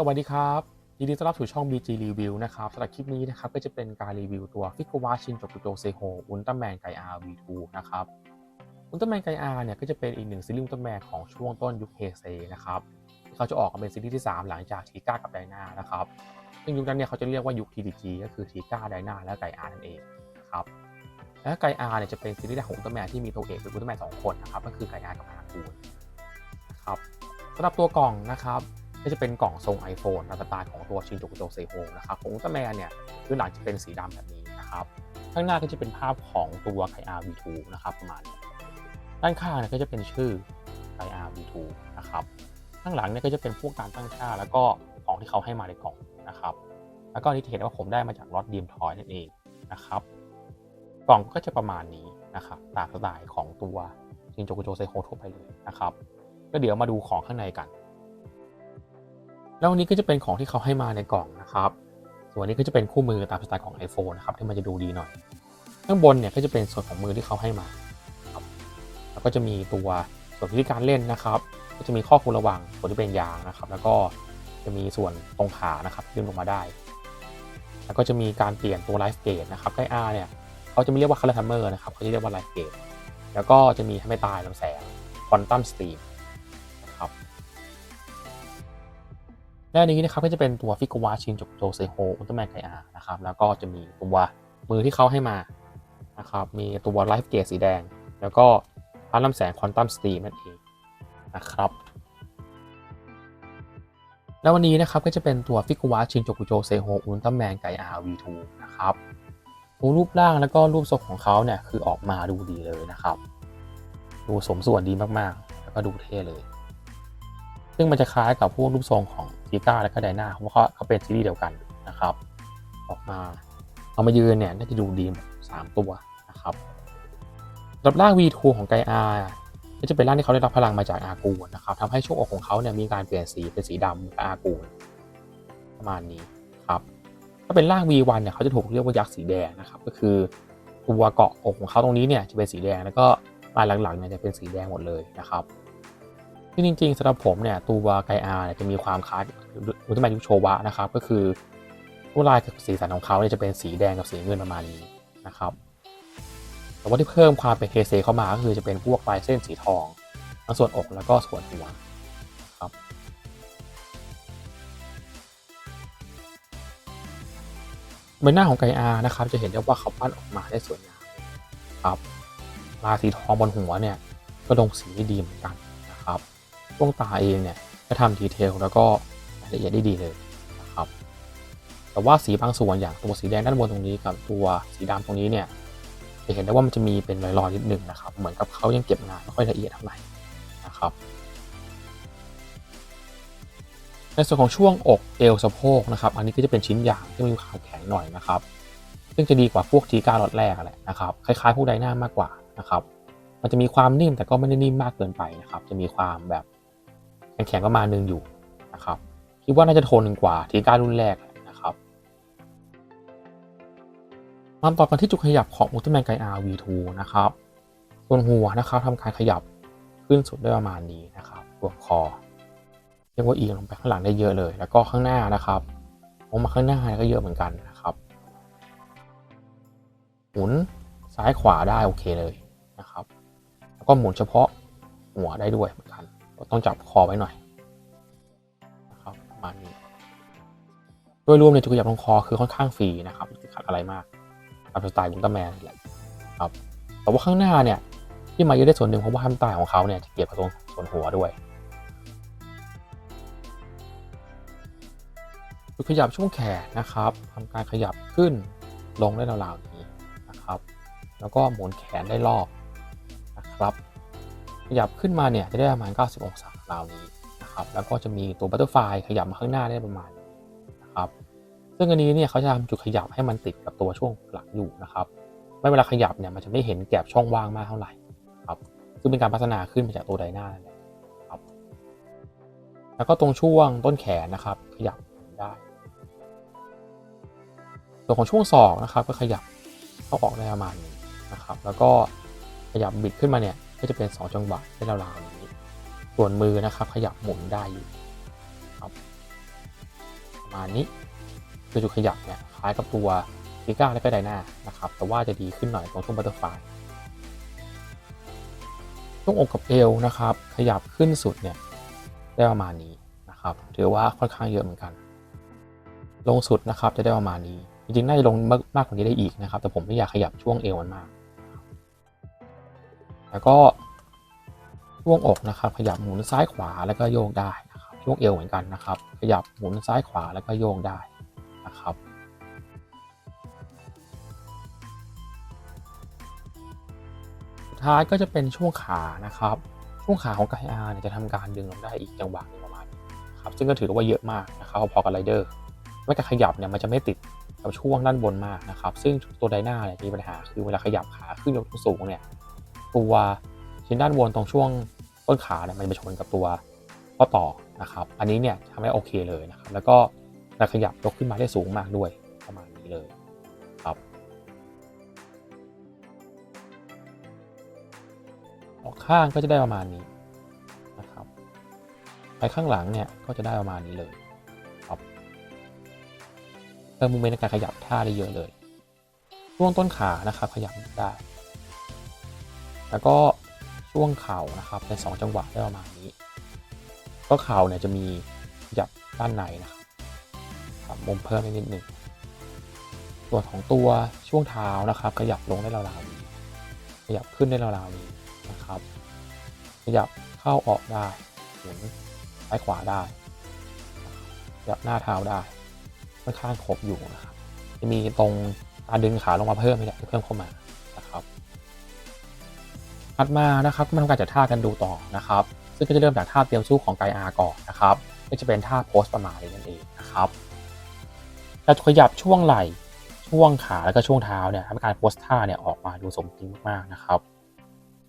สวัสดีครับยินดีต้อนรับสู่ช่อง BG Review นะครับสำหรับคลิปนี้นะครับก็จะเป็นการรีวิวตัวฟิก w a ชินจกุโจเซโฮอุลตร้าแมนไกอาร์ V2 นะครับอุลตร้าแมนไกอาร์เนี่ยก็จะเป็นอีกหนึ่งซีรีส์อุลตร้าแมนของช่วงต้นยุคเฮเซนะครับที่เขาจะออกมาเป็นซีรีส์ที่ 3 หลังจากทีก้ากับไดนานะครับซึ่งยุคนั้นเนี่ยเขาจะเรียกว่ายุค TDG ก็คือทีก้าไดนาและไกอาร์นั่นเองนะครับและไกอาร์เนี่ยจะเป็นซีรีส์แรกของอุลตร้าแมนที่มีตัวเอกเป็นอุลตร้าแมนสองคนนะครับก็คือไกอาร์กับอากูนนะครับสำหรับตัวกล่องนะครับ ก็จะเป็นกล่องทรง iPhone ตามสไตล์ของตัวชินโจกุโจเซโฮนะครับของอุลตร้าแมนเนี่ยพื้นหลังจะเป็นสีดำแบบนี้นะครับ ข้างหน้าก็จะเป็นภาพของตัวไ r V2 นะครับประมาณนี้ด้านข้างเนี่ยก็จะเป็นชื่อไ r V2 นะครับข้างหลังเนี่ยก็จะเป็นพวกการตั้งค่า แล้วก็ของที่เขาให้มาในกล่องนะครับ แล้วก็นี่จะเห็นว่าผมได้มาจากรถดีมทอยนั่นเองนะครับ กล่องก็จะประมาณนี้นะครับตามสไตล์ของตัวชินโจกุโจเซโฮทั่วไปเลยนะครับก็เดี๋ยวมาดูของข้างในกัน แล้ววันนี้ก็จะเป็นของที่เขาให้มาในกล่องนะครับ ส่วนนี้ก็จะเป็นคู่มือตามสไตล์ของ iPhone นะครับที่มันจะดูดีหน่อย ข้างบนเนี่ยก็จะเป็นส่วนของมือที่เขาให้มา แล้วก็จะมีตัวส่วนวิธีการเล่นนะครับ ก็จะมีข้อควรระวังส่วนที่เป็นยางนะครับ แล้วก็จะมีส่วนตรงขานะครับที่ดึงลงมาได้ แล้วก็จะมีการเปลี่ยนตัวไลฟ์เกจนะครับไกอาเนี่ยเขาจะไม่เรียกว่าคัลเลอร์ทัมเมอร์นะครับเขาจะเรียกว่าไลฟ์เกจแล้วก็จะมีทำให้ตายลำแสงควอนตัมสตรีม และนนี้นะครับก็จะเป็นตัวฟิกวาชินจกโจเซโฮอุลตร้าแมนไกอานะครับ แล้วก็จะมีตัวมือที่เขาให้มานะครับ มีตัวไลฟ์เก e สีแดง แล้วก็พาร์ลำแสงควอนตัมสตรีมนั่นเองนะครับแล้ววันนี้นะครับก็จะเป็นตัวฟิกวาชินจกุโจเซโฮอุลตร้าแมนไกอา V2 นะครับตัวรูปร่างแล้วก็รูปทรงของเขาเนี่ยคือออกมาดูดีเลยนะครับ ดูสมส่วนดีมากๆ แล้วก็ดูเท่เลย ซึ่งมันจะคล้ายกับพวกรูปทรงของทีก้าและก็ไดนาเพราะว่าเขาเป็นซีรีส์เดียวกันนะครับ ออกมาเอามายืนเนี่ยน่าจะดูดีแบบสามตัวนะครับสำหรับร่าง V2 ของไกอาก็จะเป็นร่างที่เขาได้รับพลังมาจากอากูนะครับทำให้ช่วงอกของเขาเนี่ยมีการเปลี่ยนสีเป็นสีดำกับอากูประมาณนี้ครับถ้าเป็นร่าง V1 เนี่ยเขาจะถูกเรียกว่ายักษ์สีแดงนะครับ ก็คือตัวเกาะอกของเขาตรงนี้เนี่ยจะเป็นสีแดงแล้วก็ลายหลังๆเนี่ยจะเป็นสีแดงหมดเลยนะครับ ซึ่จริงๆสำหรับผมเนี่ยตัวไกอาเนี่ยจะมีความคล้ายอุลตร้าแมนยุคโชวะนะครับก็คือลวดลายกับสีสันของเขาเนี่ยจะเป็นสีแดงกับสีเงินประมาณนี้นะครับแต่ว่าที่เพิ่มความเป็นเฮเซเข้ามาก็คือจะเป็นพวกลายเส้นสีทองทั้งส่วนอกแล้วก็ส่วนหัวครับใบหน้าของไกอานะครับจะเห็นได้ว่าเขาปั้นออกมาได้สวยงามครับลายสีทองบนหัวเนี่ยก็ลงสีได้ดีเหมือนกัน ดวงตาเองเนี่ยก็ทำดีเทลแล้วก็รายละเอียดได้ดีเลยนะครับแต่ว่าสีบางส่วนอย่างตัวสีแดงด้านบนตรงนี้กับตัวสีดำตรงนี้เนี่ยจะเห็นได้ว่ามันจะมีเป็นรอยๆนิดนึงนะครับ เหมือนกับเขายังเก็บงานไม่ค่อยละเอียดเท่าไหร่นะครับในส่วนของช่วงอกเอวสะโพกนะครับ อันนี้ก็จะเป็นชิ้นใหญ่ที่มีความแข็งหน่อยนะครับ ซึ่งจะดีกว่าพวกทีการล็อตแรกแหละนะครับ คล้ายๆพวกไดนามากกว่านะครับ มันจะมีความนิ่มแต่ก็ไม่ได้นิ่มมากเกินไปนะครับ จะมีความแบบ แข็งประมาณนึงอยู่นะครับ คิดว่าน่าจะทนกว่าทีการรุ่นแรกนะครับมาต่อกันที่จุดขยับของอุลตร้าแมนไกอา V2 นะครับส่วนหัวนะครับทำการขยับขึ้นสุดได้ประมาณนี้นะครับรวมคอเรียกว่าเอียงลงไปข้างหลังได้เยอะเลย แล้วก็ข้างหน้านะครับลงมาข้างหน้าก็เยอะเหมือนกันนะครับ หมุนซ้ายขวาได้โอเคเลยนะครับ แล้วก็หมุนเฉพาะหัวได้ด้วยเต้องจับคอไว้หน่อยนะครับประมาณนี้โดยรวมในจุดขยับตรงคอคือค่อนข้างฟรีนะครับไม่ขัดอะไรมากตามสไตล์อุลตร้าแมนแหละครับแต่ว่าข้างหน้าเนี่ยที่มาเยอะได้ส่วนหนึ่งเพราะว่าท่าใต้ของเขาเนี่ยจะเกี่ยวกับตรงส่วนหัวด้วยจุดขยับช่วงแขนนะครับทำการขยับขึ้นลงได้ราวๆนี้นะครับ แล้วก็หมุนแขนได้รอบนะครับ ขยับขึ้นมาเนี่ยจะได้ประมาณ 90 องศาราวนี้นะครับแล้วก็จะมีตัวบัตเตอร์ไฟขยับมาข้างหน้าได้ประมาณนะครับซึ่งอันนี้เนี่ยเขาจะทำจุดขยับให้มันติดกับตัวช่วงหลังอยู่นะครับไม่เวลาขยับเนี่ยมันจะไม่เห็นแกลบช่องว่างมากเท่าไหร่ครับซึ่งเป็นการพัฒนาขึ้นมาจากตัวไดนาครับแล้วก็ตรงช่วงต้นแขนนะครับ ขยับได้ส่วนของช่วงศอกนะครับก็ขยับเข้าออกได้ประมาณนี้นะครับ แล้วก็ขยับบิดขึ้นมาเนี่ย ก็จะเป็น 2 จังหวะได้ราวๆนี้ ส่วนมือนะครับขยับหมุนได้อยู่ครับมาณนี้คือจุดขยับเนี่ยคล้ายกับตัวฟิก้าและก็ไดนานะครับ แต่ว่าจะดีขึ้นหน่อยตรงช่วงบัตเตอร์ฟลายช่วงอกกับเอวนะครับ ขยับขึ้นสุดเนี่ยได้ประมาณนี้นะครับ ถือว่าค่อนข้างเยอะเหมือนกัน ลงสุดนะครับจะได้ประมาณนี้ จริงๆน่าจะลงมากมากกว่านี้ได้อีกนะครับ แต่ผมไม่อยากขยับช่วงเอวมันมาก แล้วก็ช่วงอกนะครับ ขยับหมุนซ้ายขวาแล้วก็โยกได้นะครับช่วงเอวเหมือนกันนะครับ ขยับหมุนซ้ายขวาแล้วก็โยกได้นะครับสุดท้ายก็จะเป็นช่วงขานะครับ ช่วงขาของไกอาร์เนี่ยจะทำการดึงลงได้อีกจังหวะหนึงประมาณนี้ครับซึ่งก็ถือว่าเยอะมากนะครับพอกับไรเดอร์เวลาขยับเนี่ยมันจะไม่ติดกับช่วงด้านบนมากนะครับ ซึ่งตัวไดนาเนี่ยมีปัญหาคือเวลาขยับขาขึ้นยกสูงเนี่ย ตัวชิ้นด้านบนตรงช่วงต้นขาเนี่ยมันจะไปชนกับตัวข้อต่อนะครับ อันนี้เนี่ยทำให้โอเคเลยนะครับ แล้วก็เรขยับยกขึ้นมาได้สูงมากด้วยประมาณนี้เลยครับ ออกข้างก็จะได้ประมาณนี้นะครับ ไปข้างหลังเนี่ยก็จะได้ประมาณนี้เลยครับเพิ่มมูเมนต์ในการขยับท่าได้เยอะเลยช่วงต้นขานะครับขยับได้ แล้วก็ช่วงเข่านะครับเป็นสองจังหวะได้ประมาณนี้ ก็เข่าเนี่ยจะมีขยับด้านในนะครับปรับมุมเพิ่มนิดหนึ่งส่วนของตัวช่วงเท้านะครับ ขยับลงได้ราวๆนี้ขยับขึ้นได้ราวๆนี้นะครับ ขยับเข้าออกได้หมุนซ้ายขวาได้ขยับหน้าเท้าได้ค่อนข้างครบอยู่นะครับจะมีตรงการดึงขาลงมาเพิ่มนี่แหละที่เพิ่มเข้ามา ถัดมานะครับก็มาทำการจัดท่ากันดูต่อนะครับ ซึ่งก็จะเริ่มจากท่าเตรียมสู้ของไกอาก่อนนะครับ ก็จะเป็นท่าโพสประมาณนี้นั่นเองนะครับจะขยับช่วงไหล่ช่วงขาแล้วก็ช่วงเท้าเนี่ยทำการโพสท่าเนี่ยออกมาดูสมจริงมากๆนะครับ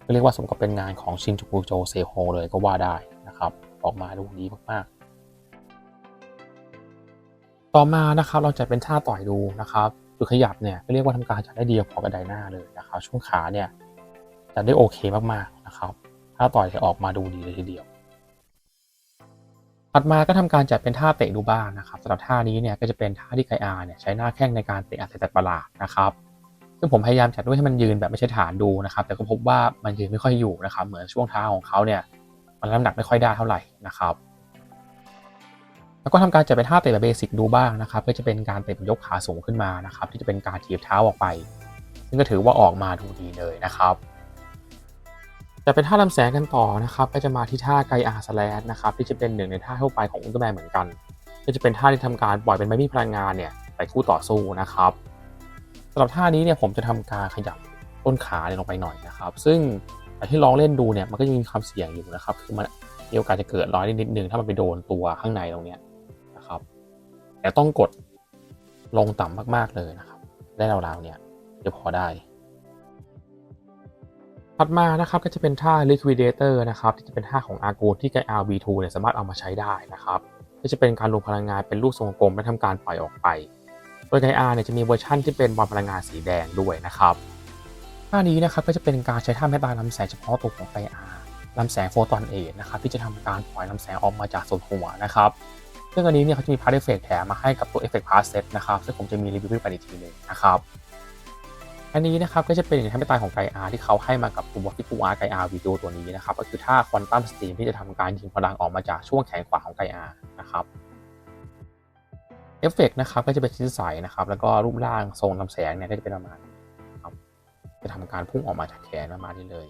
ก็เรียกว่าสมกับเป็นงานของชินจูกุโจเซโฮเลยก็ว่าได้นะครับ ออกมาดูดีมากๆ ต่อมานะครับเราจะเป็นท่าต่อยดูนะครับจุดขยับเนี่ยก็เรียกว่าทำการจัดได้ดีพอกับไดหน้าเลยนะครับ ช่วงขาเนี่ย จัดได้โอเคมากๆนะครับถ้าต่อยจะออกมาดูดีเลยทีเดียว ถัดมาก็ทำการจัดเป็นท่าเตะดูบ้างนะครับสำหรับท่านี้เนี่ยก็จะเป็นท่าที่ไกอาเนี่ยใช้หน้าแข้งในการเตะอัศจรรย์ประหลาดนะครับซึ่งผมพยายามจัดด้วยให้มันยืนแบบไม่ใช่ฐานดูนะครับ แต่ก็พบว่ามันยืนไม่ค่อยอยู่นะครับ เหมือนช่วงเท้าของเขาเนี่ยมันน้ำหนักไม่ค่อยได้เท่าไหร่นะครับ แล้วก็ทำการจัดเป็นท่าเตะแบบเบสิกดูบ้างนะครับก็จะเป็นการเตะยกขาสูงขึ้นมานะครับ ที่จะเป็นการถีบเท้าออกไป ซึ่งก็ถือว่าออกมาดูดีเลยนะครับ จะเป็นท่าลำแสงกันต่อนะครับ ก็จะมาที่ท่าไกอาสแลนนะครับที่จะเป็นหนึ่งในท่าทั่วไปของอุลตร้าแมนเหมือนกัน ก็จะเป็นท่าที่ทำการปล่อยเป็นไม้มีพลังงานเนี่ยไปคู่ต่อสู้นะครับสำหรับท่านี้เนี่ยผมจะทำการขยับต้นขาลงไปหน่อยนะครับ ซึ่งแต่ที่ลองเล่นดูเนี่ยมันก็ยังมีความเสี่ยงอยู่นะครับ คือมันมีโอกาสจะเกิดรอยนิดนึงถ้ามันไปโดนตัวข้างในตรงเนี้ยนะครับ แต่ต้องกดลงต่ำมากๆเลยนะครับ ได้ราวๆเนี่ยจะพอได้ ถัดมานะครับก็จะเป็นท่า liquidator นะครับที่จะเป็นท่าของอากูที่ไก RV2 เนี่ยสามารถเอามาใช้ได้นะครับก็จะเป็นการรวมพลังงานเป็นลูกทรงกลมและทำการปล่อยออกไป โดยไกอาเนี่ยจะมีเวอร์ชั่นที่เป็นบอลพลังงานสีแดงด้วยนะครับท่านี้นะครับก็จะเป็นการใช้ท่าแม่ตาลำแสงเฉพาะตัวของไกอาลำแสงโฟตอนเอนะครับที่จะทำการปล่อยลำแสงออกมาจากส่วนหัวนะครับซึ่งอันนี้เนี่ยเขาจะมีพาร์ทเอฟเฟกแถมมาให้กับตัวเอฟเฟกต์พาร์ทเซตนะครับซึ่งผมจะมีรีวิวไปอีกทีหนึ่งนะครับ อันนี้นะครับก็จะเป็นอย่างที่ไม่ตายของไกอาที่เขาให้มากับตัวฟิกูอาร์ไกอาวีดีโอตัวนี้นะครับก็คือท่าควอนตัมสตรีมที่จะทำการยิงพลังออกมาจากช่วงแขนขวาของไกอานะครับเอฟเฟกนะครับก็จะเป็นชิ้นใสนะครับแล้วก็รูปร่างทรงลำแสงเนี่ยก็จะเป็นประมาณครับจะทำการพุ่งออกมาจากแขนประมาณนี้เลย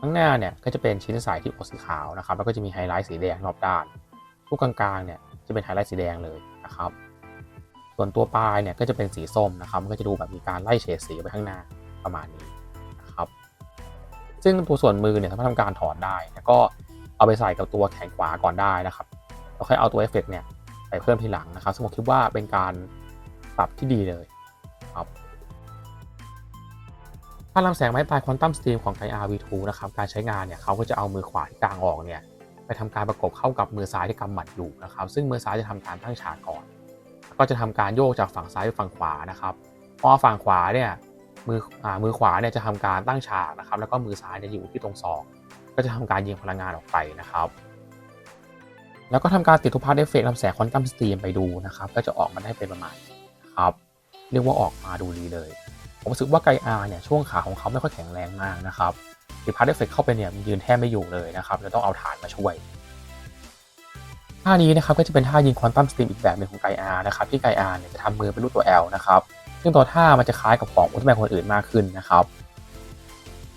ข้างหน้าเนี่ยก็จะเป็นชิ้นใสที่ออกสีขาวนะครับแล้วก็จะมีไฮไลท์สีแดงรอบด้าน ทุกกลางๆเนี่ยจะเป็นไฮไลท์สีแดงเลยนะครับ ส่วนตัวปลายเนี่ยก็จะเป็นสีส้มนะครับมันก็จะดูแบบมีการไล่เฉดสีไปข้างหน้าประมาณนี้นะครับ ซึ่งตัวส่วนมือเนี่ยสามารถทำการถอดได้ แล้วก็เอาไปใส่กับตัวแขนขวาก่อนได้นะครับแล้วค่อยเอาตัวเอฟเฟกเนี่ยไปเพิ่มทีหลังนะครับซึ่งผมคิดว่าเป็นการปรับที่ดีเลยครับถ้าลำแสงไม้ตายควอนตัมสตรีมของไก RV2 นะครับการใช้งานเนี่ยเขาก็จะเอามือขวาที่กลางออกเนี่ยไปทำการประกบเข้ากับมือซ้ายที่กำหมัดอยู่นะครับ ซึ่งมือซ้ายจะทำการตั้งฉากก่อน ก็จะทำการโยกจากฝั่งซ้ายไปฝั่งขวานะครับเพราะฝั่งขวาเนี่ยมืออ่ามือขวาเนี่ยจะทำการตั้งฉากนะครับ แล้วก็มือซ้ายจะอยู่ที่ตรงศอก ก็จะทำการยิงพลังงานออกไปนะครับ แล้วก็ทำการติดทุพาร์ทเอฟเฟกต์ลำแสงควอนตัมสตรีมไปดูนะครับ ก็จะออกมาได้เป็นประมาณครับ เรียกว่าออกมาดูดีเลย ผมรู้สึกว่าไกอาเนี่ยช่วงขาของเขาไม่ค่อยแข็งแรงมากนะครับติดพาร์ทเอฟเฟกต์เข้าไปเนี่ยมันยืนแทบไม่อยู่เลยนะครับแล้วต้องเอาฐานมาช่วย ท่านี้นะครับก็จะเป็นท่ายิงควอนตัมสตรีมอีกแบบหนึ่งของไกอาร์นะครับที่ไกอาเนี่ยจะทำมือเป็นรูปตัว L นะครับซึ่งตัวท่ามันจะคล้ายกับของอุลตร้าแมนคนอื่นมากขึ้นนะครับ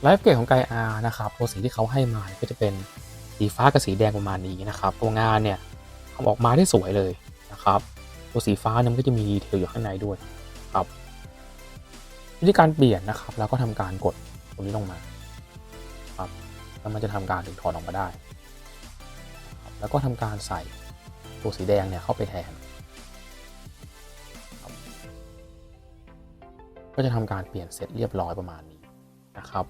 ไลฟ์เกตของไกอาร์นะครับตัวสีที่เขาให้มาก็จะเป็นสีฟ้ากับสีแดงประมาณนี้นะครับตัวงานเนี่ยทำออกมาได้สวยเลยนะครับตัวสีฟ้าเนี่ยก็จะมีดีเทลอยู่ข้างในด้วยครับวิธีการเปลี่ยนนะครับ แล้วก็ทำการกดตรงนี้ลงมาครับแล้วมันจะทำการถึงถอดออกมาได้ แล้วก็ทำการใส่ตัวสีแดงเนี่ยเข้าไปแทน ก็จะทำการเปลี่ยนเสร็จเรียบร้อยประมาณนี้นะครับ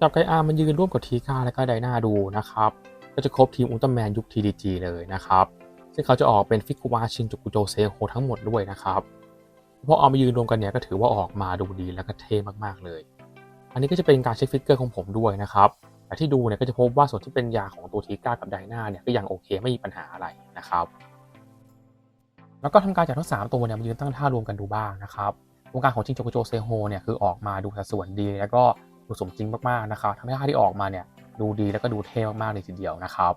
จับไกอามันยืนร่วมกับทีก้าและก็ไดนาดูนะครับ ก็จะครบทีมอุลตร้าแมนยุค TDG เลยนะครับ ซึ่งเขาจะออกเป็นฟิกุวาชินจุกุโจเซโฮทั้งหมดด้วยนะครับพอเอามายืนรวมกันเนี่ยก็ถือว่าออกมาดูดีแล้วก็เท่มากๆเลย อันนี้ก็จะเป็นการเช็คฟิกเกอร์ของผมด้วยนะครับ แต่ที่ดูเนี่ยก็จะพบว่าส่วนที่เป็นยาของตัวทีก้ากับไดนาเนี่ยก็ยังโอเคไม่มีปัญหาอะไรนะครับ แล้วก็ทำการจัดทั้งสามตัวเนี่ยมายืนตั้งท่ารวมกันดูบ้างนะครับวงการของจิงโจโกโจเซโฮเนี่ยคือออกมาดูสัดส่วนดี แล้วก็ดูสมจริงมากๆนะครับทั้งท่าที่ออกมาเนี่ยดูดีแล้วก็ดูเท่มากๆเลยทีเดียวนะครับ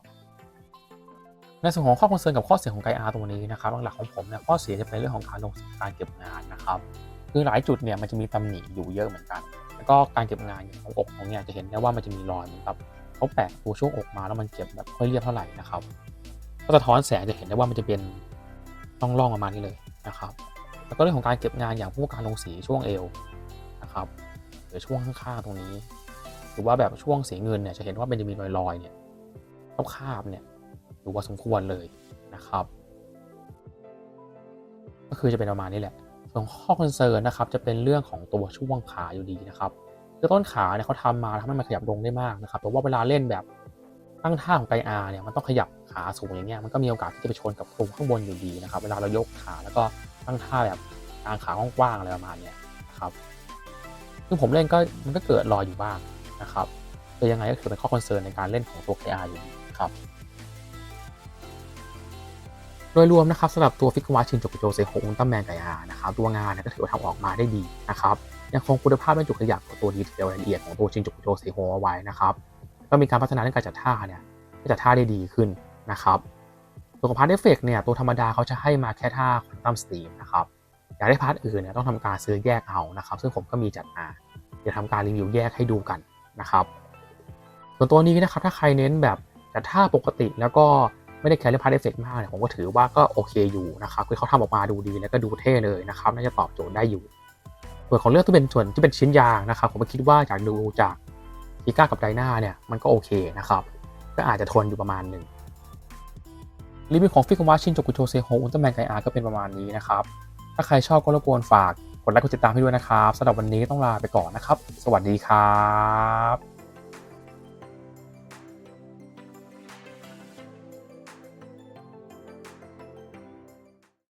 ในส่วนของข้อคอนเซิร์นกับข้อเสียของไกอาร์ตรงนี้นะครับหลักของผมเนี่ยข้อเสียจะเป็นเรื่องของการลงการเก็บงานนะครับ คือหลายจุดเนี่ยมันจะมีตำหนิอยู่เยอะเหมือนกัน แล้วก็การเก็บงานอย่างของอกของเนี่ยจะเห็นได้ว่ามันจะมีรอยเหมือนกับเขาแปะตัวช่วงอกมาแล้วมันเก็บแบบไม่เรียบเท่าไหร่นะครับก็สะท้อนแสงจะเห็นได้ว่ามันจะเป็นร่องๆประมาณนี้เลยนะครับ แล้วก็เรื่องของการเก็บงานอย่างพวกการลงสีช่วงเอวนะครับหรือช่วงข้างๆตรงนี้ หรือว่าแบบช่วงสีเงินเนี่ยจะเห็นว่ามันจะมีรอยๆเนี่ยคาบๆเนี่ยดูว่าสมควรเลยนะครับ ก็คือจะเป็นประมาณนี้แหละ ส่วนข้อคอนเซิร์นนะครับจะเป็นเรื่องของตัวช่วงขาอยู่ดีนะครับคือต้นขาเนี่ยเขาทำมาทำให้มันขยับลงได้มากนะครับแต่ว่าเวลาเล่นแบบตั้งท่าของไกอาเนี่ยมันต้องขยับขาสูงอย่างเงี้ยมันก็มีโอกาสที่จะไปชนกับตรงข้างบนอยู่ดีนะครับเวลาเรายกขาแล้วก็ตั้งท่าแบบกลางขากว้างๆอะไรประมาณเนี้ยนะครับซึ่งผมเล่นก็มันก็เกิดรอยอยู่บ้างนะครับแต่ยังไงก็คือเป็นข้อคอนเซิร์นในการเล่นของตัวไกอาอยู่ดีครับ โดยรวมนะครับสำหรับตัวฟิกวาชินจุกโจเซโฮอุลตร้าแมนไกอานะครับตัวงานก็ถือว่าทำออกมาได้ดีนะครับยังคงคุณภาพเป็นจุดขยับของตัวดีเทลรายละเอียดของตัวชินจุกโจเซโฮเอาไว้นะครับก็มีการพัฒนาเรื่องการจัดท่าเนี่ยจัดท่าได้ดีขึ้นนะครับตัวของพาร์ทเอฟเฟกเนี่ยตัวธรรมดาเขาจะให้มาแค่ท่าควอนตัมสตรีมนะครับอยากได้พาร์ทอื่นเนี่ยต้องทำการซื้อแยกเอานะครับซึ่งผมก็มีจัดมาเดี๋ยวทำการรีวิวแยกให้ดูกันนะครับส่วนตัวนี้นะครับถ้าใครเน้นแบบจัดท่าปกติแล้วก็ ไม่ได้แคร์เรื่องพาร์ทเอฟเฟกมากเนี่ยผมก็ถือว่าก็โอเคอยู่นะครับคือเขาทำออกมาดูดีแล้วก็ดูเท่เลยนะครับน่าจะตอบโจทย์ได้อยู่ ส่วนของเรื่องที่เป็นส่วนที่เป็นชิ้นยางนะครับผมคิดว่าจากดูจากทีก้ากับไดนาเนี่ยมันก็โอเคนะครับก็อาจจะทนอยู่ประมาณหนึ่งรีวิวของฟิกวาชินจกุโจเซโฮอุลตร้าแมนไกอาก็เป็นประมาณนี้นะครับถ้าใครชอบก็รบกวนฝากกดไลค์กดติดตามให้ด้วยนะครับสำหรับวันนี้ต้องลาไปก่อนนะครับ สวัสดีครับ